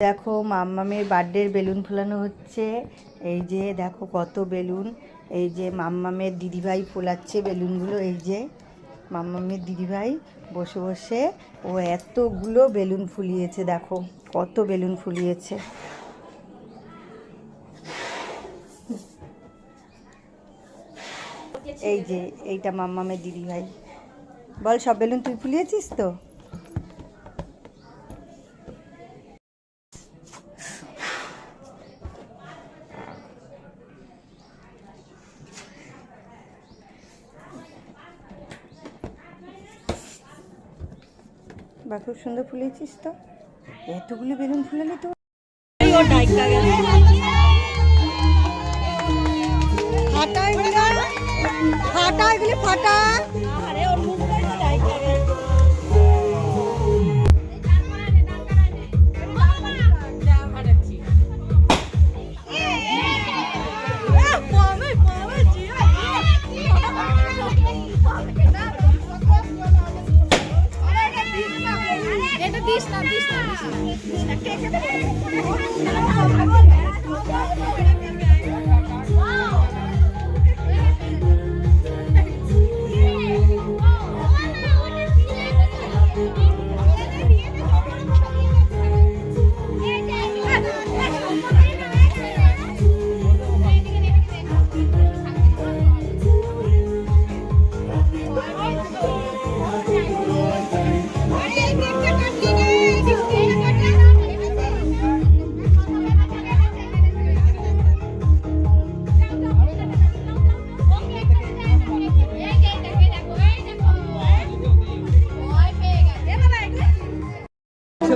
দেখো মাম্মামের বার্থডের বেলুন ফোলানো হচ্ছে। এই যে দেখো কত বেলুন। এই যে মাম্মামের দিদিভাই ফোলাচ্ছে বেলুনগুলো। এই যে মাম্মামের দিদিভাই বসে বসে ও এতগুলো বেলুন ফুলিয়েছে, দেখো কত বেলুন ফুলিয়েছে। এই যে এইটা মাম্মামের দিদিভাই। বল, সব বেলুন তুই ফুলিয়েছিস তো? বা খুব সুন্দর ফুলেছিস তো। এতগুলো বেলুন ফুলালি তো ফাটা এগুলি ফাটা। Disney, Disney, Disney.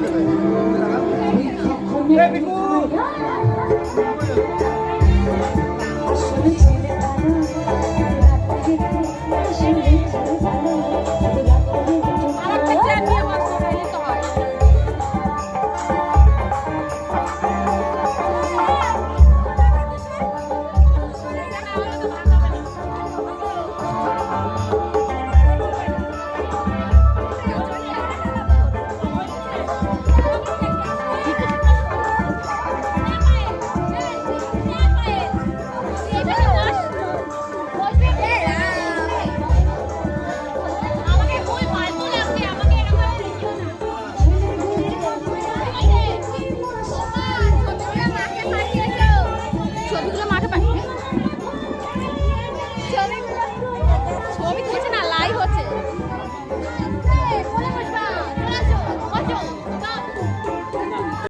ছেলে मतलब आगे